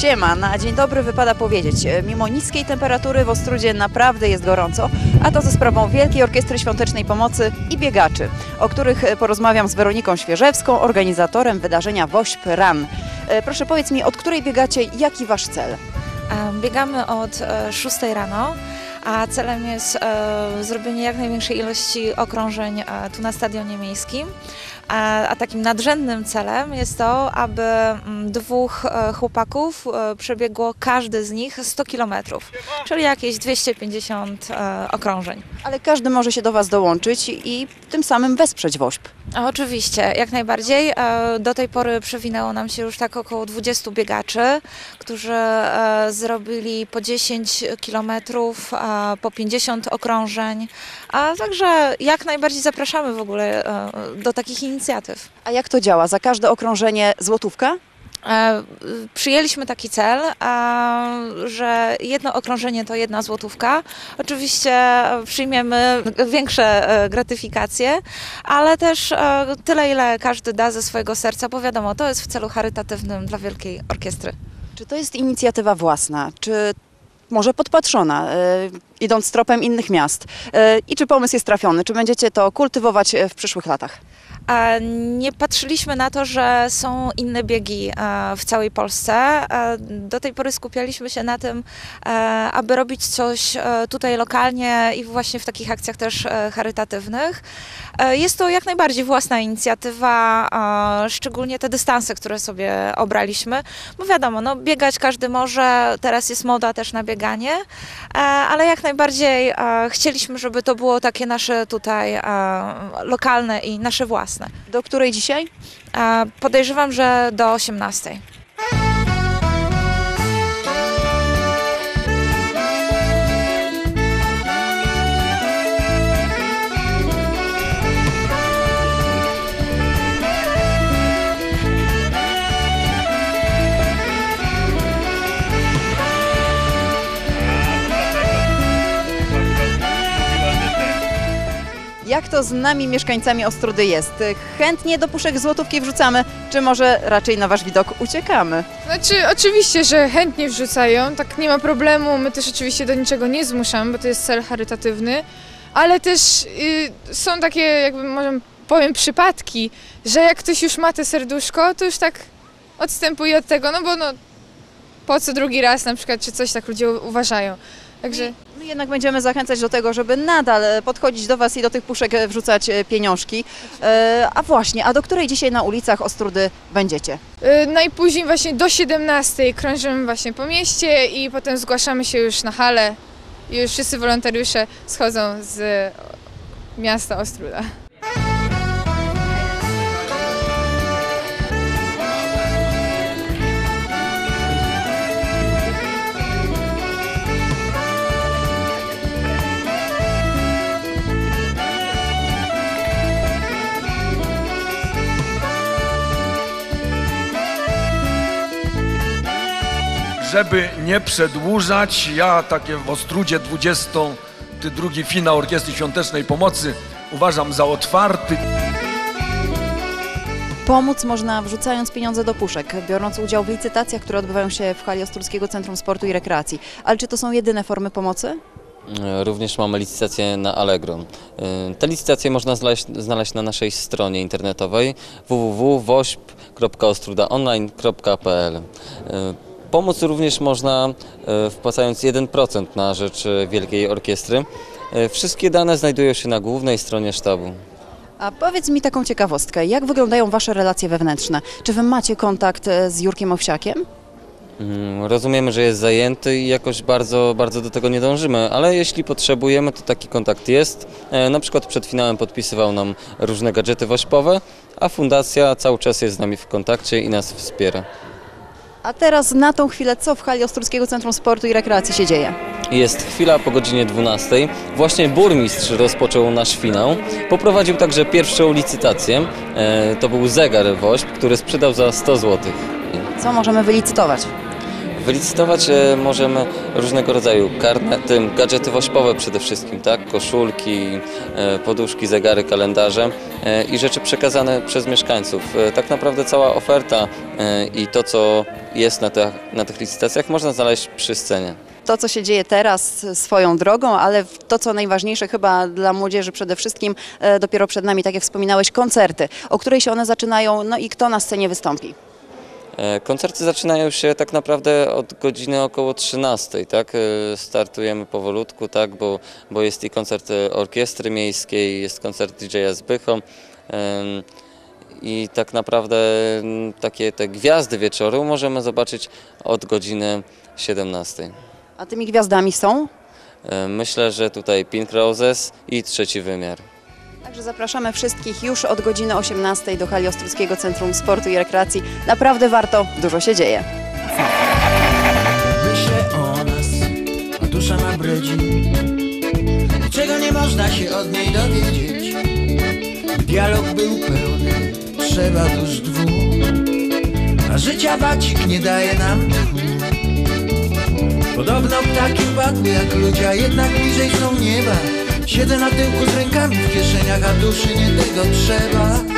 Siema, na dzień dobry wypada powiedzieć, e, mimo niskiej temperatury w Ostrudzie naprawdę jest gorąco, a to ze sprawą Wielkiej Orkiestry Świątecznej Pomocy i biegaczy, o których e, porozmawiam z Weroniką Świeżewską, organizatorem wydarzenia WOŚP Run. E, Proszę powiedz mi, od której biegacie, jaki wasz cel? Biegamy od e, 6 rano, a celem jest zrobienie jak największej ilości okrążeń tu na stadionie miejskim. A, takim nadrzędnym celem jest to, aby mm, dwóch e, chłopaków e, przebiegło każdy z nich 100 km, czyli jakieś 250 e, okrążeń. Ale każdy może się do was dołączyć i tym samym wesprzeć WOŚP. Oczywiście, jak najbardziej. E, Do tej pory przewinęło nam się już tak około 20 biegaczy, którzy e, zrobili po 10 kilometrów, po 50 okrążeń. A także jak najbardziej zapraszamy w ogóle e, do takich inicjatyw. A jak to działa? Za każde okrążenie złotówka? E, Przyjęliśmy taki cel, e, że jedno okrążenie to jedna złotówka. Oczywiście przyjmiemy większe e, gratyfikacje, ale też tyle, ile każdy da ze swojego serca, bo wiadomo, to jest w celu charytatywnym dla Wielkiej Orkiestry. Czy to jest inicjatywa własna? Czy może podpatrzona, e, idąc tropem innych miast? E, I czy pomysł jest trafiony? Czy będziecie to kultywować e, w przyszłych latach? Nie patrzyliśmy na to, że są inne biegi e, w całej Polsce. E, Do tej pory skupialiśmy się na tym, e, aby robić coś tutaj lokalnie i właśnie w takich akcjach też charytatywnych. Jest to jak najbardziej własna inicjatywa, szczególnie te dystanse, które sobie obraliśmy, bo wiadomo, no, biegać każdy może, teraz jest moda też na bieganie, e, ale jak najbardziej e, chcieliśmy, żeby to było takie nasze tutaj e, lokalne i nasze własne. Do której dzisiaj? Podejrzewam, że do 18. Jak to z nami, mieszkańcami Ostrudy jest? Chętnie do puszek złotówki wrzucamy, czy może raczej na wasz widok uciekamy? Znaczy, oczywiście, że chętnie wrzucają, tak nie ma problemu. My też oczywiście do niczego nie zmuszamy, bo to jest cel charytatywny, ale też y, są takie, jakby może powiem, przypadki, że jak ktoś już ma te serduszko, to już tak odstępuje od tego, no bo no, po co drugi raz na przykład, czy coś tak ludzie uważają. Także Jednak będziemy zachęcać do tego, żeby nadal e, podchodzić do was i do tych puszek e, wrzucać e, pieniążki. A właśnie, a do której dzisiaj na ulicach Ostrudy będziecie? najpóźniej właśnie do 17 krążymy właśnie po mieście i potem zgłaszamy się już na halę już wszyscy wolontariusze schodzą z miasta Ostruda. Żeby nie przedłużać, ja takie w Ostrudzie 22 finał Orkiestry Świątecznej Pomocy uważam za otwarty. Pomóc można wrzucając pieniądze do puszek, biorąc udział w licytacjach, które odbywają się w hali Ostruckiego Centrum Sportu i Rekreacji. Ale czy to są jedyne formy pomocy? E, Również mamy licytację na Allegro. E, Te licytacje można znaleźć, znaleźć na naszej stronie internetowej www.wośp.ostrudaonline.pl. Pomóc również można e, wpłacając 1% na rzecz e, Wielkiej Orkiestry. E, Wszystkie dane znajdują się na głównej stronie sztabu. A powiedz mi taką ciekawostkę, jak wyglądają wasze relacje wewnętrzne? Czy wy macie kontakt z Jurkiem Owsiakiem? Mm, Rozumiemy, że jest zajęty i jakoś bardzo, bardzo do tego nie dążymy, ale jeśli potrzebujemy, to taki kontakt jest. Na przykład przed finałem podpisywał nam różne gadżety wośpowe, a fundacja cały czas jest z nami w kontakcie i nas wspiera. A teraz na tą chwilę, co w hali Ostruckiego Centrum Sportu i Rekreacji się dzieje? Jest chwila po godzinie 12. Właśnie burmistrz rozpoczął nasz finał. Poprowadził także pierwszą licytację. E, To był zegar wośp, który sprzedał za 100 zł. Co możemy wylicytować? Wylicytować e, możemy różnego rodzaju karnety, gadżety wośpowe przede wszystkim, tak? Koszulki, e, poduszki, zegary, kalendarze e, i rzeczy przekazane przez mieszkańców. Tak naprawdę cała oferta i to, co jest na, te, na tych licytacjach można znaleźć przy scenie. To, co się dzieje teraz swoją drogą, ale to, co najważniejsze chyba dla młodzieży przede wszystkim, dopiero przed nami, tak jak wspominałeś, koncerty. O której się one zaczynają, no i kto na scenie wystąpi? E, Koncerty zaczynają się tak naprawdę od godziny około 13, tak? E, Startujemy powolutku, tak? Bo, bo jest i koncert e, orkiestry miejskiej, jest koncert DJ-a Zbycho. Em, I tak naprawdę takie te gwiazdy wieczoru możemy zobaczyć od godziny 17. A tymi gwiazdami są? Myślę, że tutaj Pink Roses i trzeci wymiar. Także zapraszamy wszystkich już od godziny 18 do hali Ostruckiego Centrum Sportu i Rekreacji. Naprawdę warto, dużo się dzieje. Myślę o nas, dusza ma brydzi Czego nie można się od niej dowiedzieć Dialog był pełny, trzeba dusz dwóch A życia bacik nie daje nam tchu Podobno ptaki upadły jak ludzie, a jednak bliżej są nieba Siedzę na tyłku z rękami w kieszeniach, a duszy nie tego trzeba